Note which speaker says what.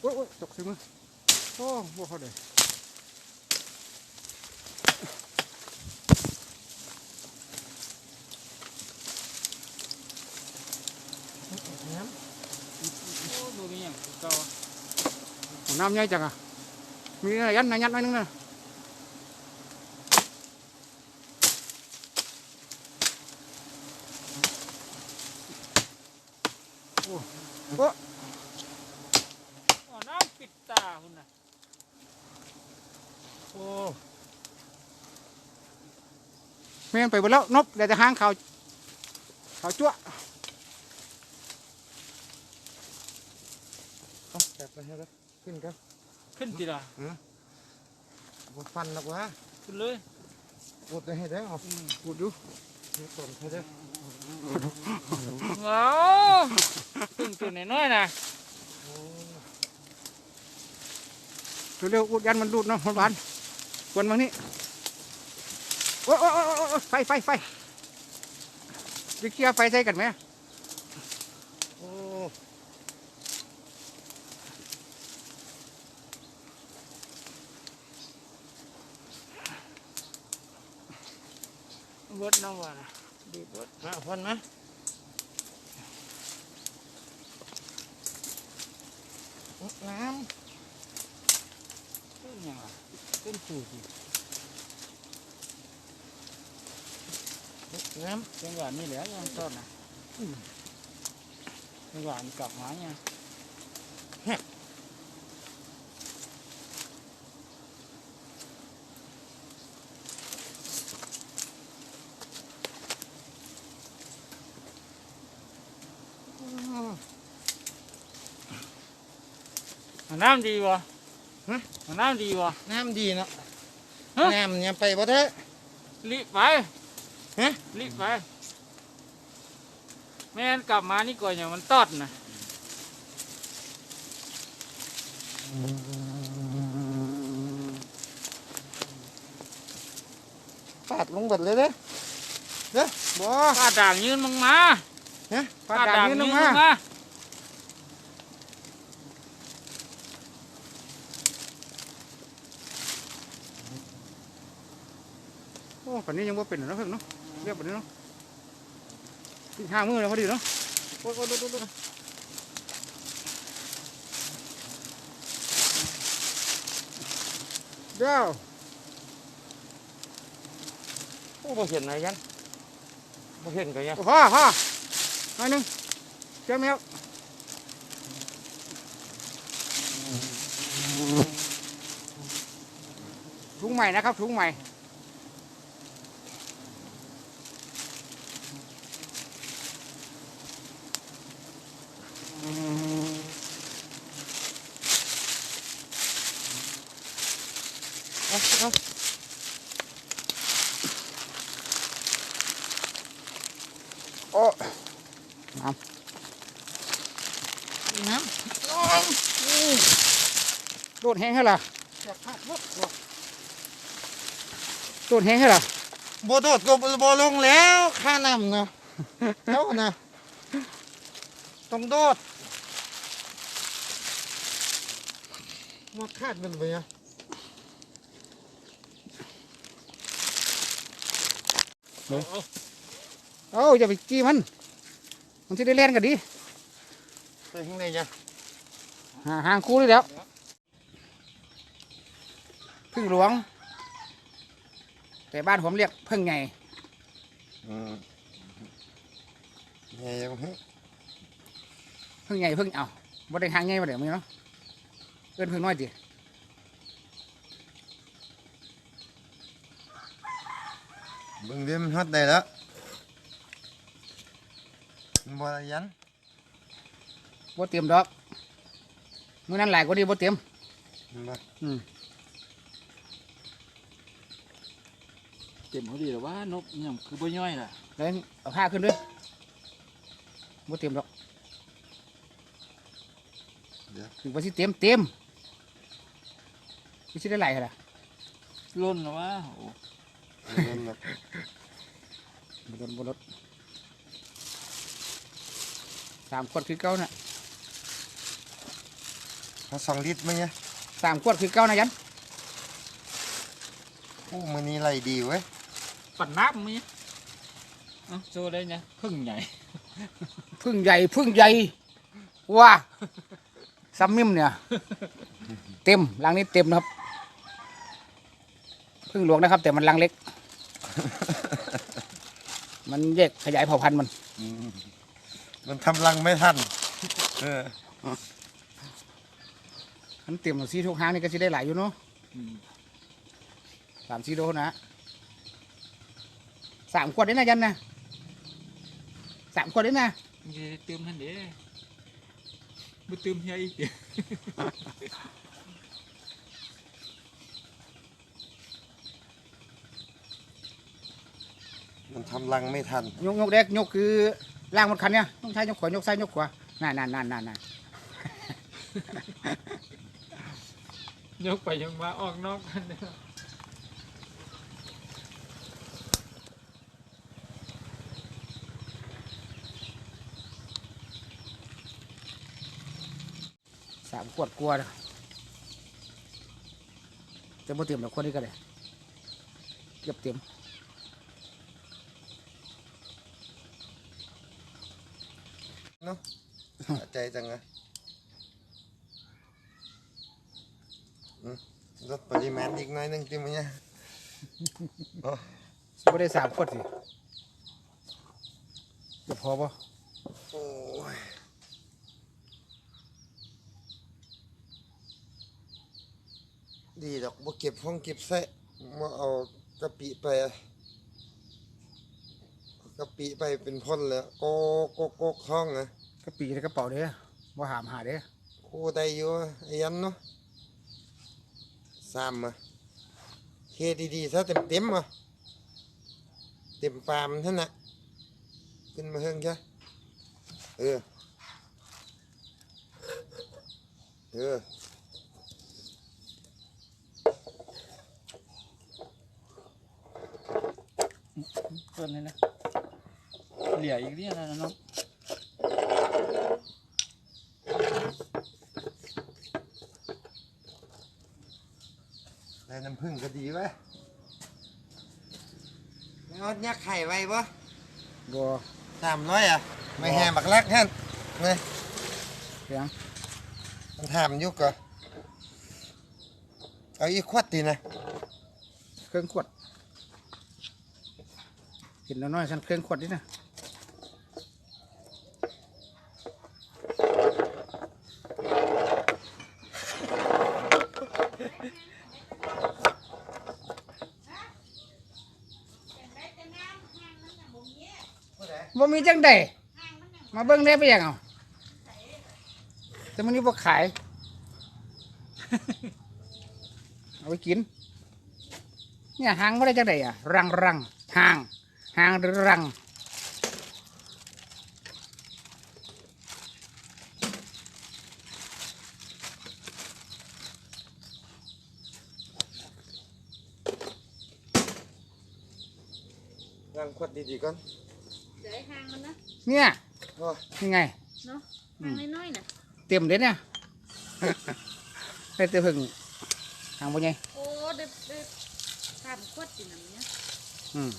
Speaker 1: โอ้ยโอ้ยตกใส่มือโอ้บ่เขาเลย
Speaker 2: น้
Speaker 3: โอ้ดูนี่อย่างเก่า
Speaker 1: เอาน้ำใหญ่จังอะมีอะไรยันนะยัดไว้นึงนะโอ้โอ้
Speaker 3: อ๋อน้ำปิดตาคุณน่ะำ
Speaker 2: โอ้
Speaker 1: แม่นไปหมดแล้วนบเดี๋ยวจะหางเขาเขาจั่ว
Speaker 2: เอาจับไปให้แล้วขึ้นครับ
Speaker 3: ขึ้นทีละ
Speaker 2: บ่ฟันหรอกวะ
Speaker 3: ขึ้นเลย
Speaker 2: กดไปให้ได้เอา
Speaker 1: พูดดู
Speaker 2: นี่ต้นให้ได้
Speaker 3: ว้าวขึ้นตัวน้อยๆนะ
Speaker 2: โอ้
Speaker 1: เร็วๆอุดยันมันดูดเนาะมันหวานกวนบางนี้ โอ้ยโอ้ยโอ้ยไฟไฟไฟจะเคลียร์ไฟใส่กันไหม
Speaker 2: โอ้
Speaker 3: บดน้องว่านะดีบด
Speaker 2: มาฟันมาน้
Speaker 3: ขึ้นย่างไรขึ้นสูดีำ
Speaker 2: น้
Speaker 3: จังหวะนี้แหละยังต้นนะจังหวะนี้กลับมาเนี่ยำน้ำดีวะ
Speaker 2: ฮะ
Speaker 3: น้ำดีวะ
Speaker 2: น้ำดีเนาะ
Speaker 3: ฮะ
Speaker 2: น้ำเนี่ยไปบ่ได้
Speaker 3: รีบไป
Speaker 2: ฮะ
Speaker 3: รีบไปแม่นกลับมานี่ก่อนอย่างมันตอดนะ
Speaker 2: ปาดลงเบิดเลยเด้อเด้อ
Speaker 1: บ่
Speaker 3: ป้าด่างยืนลงมา
Speaker 2: ฮะ
Speaker 1: ปาดด่างยืนลงมา
Speaker 3: มา
Speaker 1: โอ้ปันนี้ยังบ่เป็นเนาะเพิ่งเนาะ เรียบปันนี้เนาะอีกห้ามือแล้วพอดีเนาะโอ้ยโอ้ยโอ้ยโอ้ยโอ้ยเดี๋ยว
Speaker 2: โอ้บ่เห็นอะไรยันบ่เห็นก็ยัง
Speaker 1: โอ้พ่อพ่อหน่อยหนึงเจ้าแมวถุงใหม่นะครับถุงใหม่
Speaker 2: เอาเอา
Speaker 1: โอ้
Speaker 2: น้
Speaker 1: โดดแห้งให้ล่ะโดดแห้งให้ล่ะ
Speaker 2: บ่โดดก็บ่ลงแล้วค่าน้ำเนาะเจ้านะต้องโดดมาคาดมันไปอะ
Speaker 1: เอ้าอย่าไปจี้มัน มันจะได้เล่นกันดี
Speaker 2: ไปข้างในจ้ะ
Speaker 1: หาห่างคู่เลยแล้วพึ่งหลวง แต่บ้านผมเรียกพึ่งไง
Speaker 2: อืมใหญ่ยังฮะ
Speaker 1: พึ่งไงพึ่งเอาบ่ได้หางไงมาเดี๋ยวมึงเนาะเอิ้นพึ่งน้อยดิ
Speaker 2: เบิ่งเดี๋ยวมันฮอดได้แล้วมันบ่ได้ยัน
Speaker 1: บ่เตรียมดอกมื้อนั้นหลายกว่านี้บ่เตรียม
Speaker 2: มันบ่
Speaker 1: อืม
Speaker 3: เต็มเขาดีหรอว่านกยังคือบ่ย่อยล่ะ
Speaker 1: เลยเอาผ้าขึ้นด้วยบ่เตรียมดอก
Speaker 2: เดี๋ยว
Speaker 1: ถึงว่าสิเตรียมเตรียมสิได้หลายขนาด
Speaker 3: ล้นหรอวะโอ้
Speaker 2: เริ่มแล้ว
Speaker 1: บ่ลดบ่ลดสามคนคือเก่าน่ะ
Speaker 2: เอาสองลิตรมั้ยเนี่ย
Speaker 1: สามขวดคือเก้านะยัน
Speaker 2: โอ้มันนี้ไรดีเว้ย
Speaker 3: ปั่นน้ำมั้ยเอ้าโชว์ได้เนี่ยพึ่งใหญ่
Speaker 1: พึ่งใหญ่พึ่งใหญ่ว้าซัมมิมเนี่ย เต็มรังนี้เต็มนะครับ พึ่งหลวงนะครับ แต่มันรังเล็ก มันแยกขยายเผ่าพันธุ์มัน
Speaker 2: มันทำรังไม่ทันเออ
Speaker 1: มันเต็มสีทุกหางนี่ก็สิได้หลายอยู่เนาะ
Speaker 3: อืม
Speaker 1: สามสี่โลนะสามขวดได้นะยันนะสามขวดได้นะ
Speaker 3: มันจะเติมทันเด้บ่เติมเฮียอีกเด้
Speaker 2: มันทำรังไม่ทัน
Speaker 1: ยกยกแรกยกคือล่างหมดคันเนี่ยต้องใช้ยกขวายกซ้ายยกขวานั่นนั่นนั่นนั่นนั่น
Speaker 3: ยกไปยังมาออกนอกกันเด้อ
Speaker 1: สามขวดกลัวนะจะบ่เต็มหรอกคนนี้ก็ได้เกือบเต็ม
Speaker 2: นาะสะใจจังนะอืมลดปริมาณอีกหน้อยหนึงจิมั้ยเนี่ยโอ้
Speaker 1: บ่ได้สามขวดสิจะพอป่
Speaker 2: โอ้ยดีดอกบ่เก็บห้องเก็บใส่มาเอากะปิไปเอากะปิไปเป็นพ่นแล้วโกโกโกกห้องนะ
Speaker 1: กระปีในกระเป๋าเด้อว่าหามหาเด้อ
Speaker 2: โอ้ได้อยู่ไอ้ยันเนาะสามอะเคดีๆซะเต็มเต็มๆอะเต็มปามท่านน่ะขึ้นมาเฮิงจ้ะเออ เออ
Speaker 3: เพิ่นเลยนะเหลี่ยอีกเรียนะน้อง
Speaker 2: ได้น้ำผึ้งก็ดีไว้ยแล้วยักไข่ไว้ปะ
Speaker 1: บ่
Speaker 2: สามร้อยอะ ไม่แห่บักลักท่านไง
Speaker 1: เสียง
Speaker 2: มันถามอยุกก็เอาอีกขวดดีนะ
Speaker 1: เครื่องขวดกินน้อยๆฉันเครื่องขวดนี่นะ บ่มีจังใดมาเบิ่งได้ไปยังเอาแต่มันนี้บ่ขาย เอาไปกิน เนี่ยหางไม่ได้จังไดอะ รังรังหางหางหรือรัง
Speaker 2: รังขวดดีๆก่อน
Speaker 4: เดี๋ยวไอ้หางมันนะ
Speaker 2: โเนี่
Speaker 1: ย
Speaker 2: อ้ย
Speaker 1: ยังไง
Speaker 4: เนาะหางน้อยๆน่ะ
Speaker 1: เต็มเด้เนี่ยได้เต็มพึ่งหางบ่ไง
Speaker 4: โอ้เด็ดเด็ดสามขวดจีนั่นเนี่ย
Speaker 1: อืม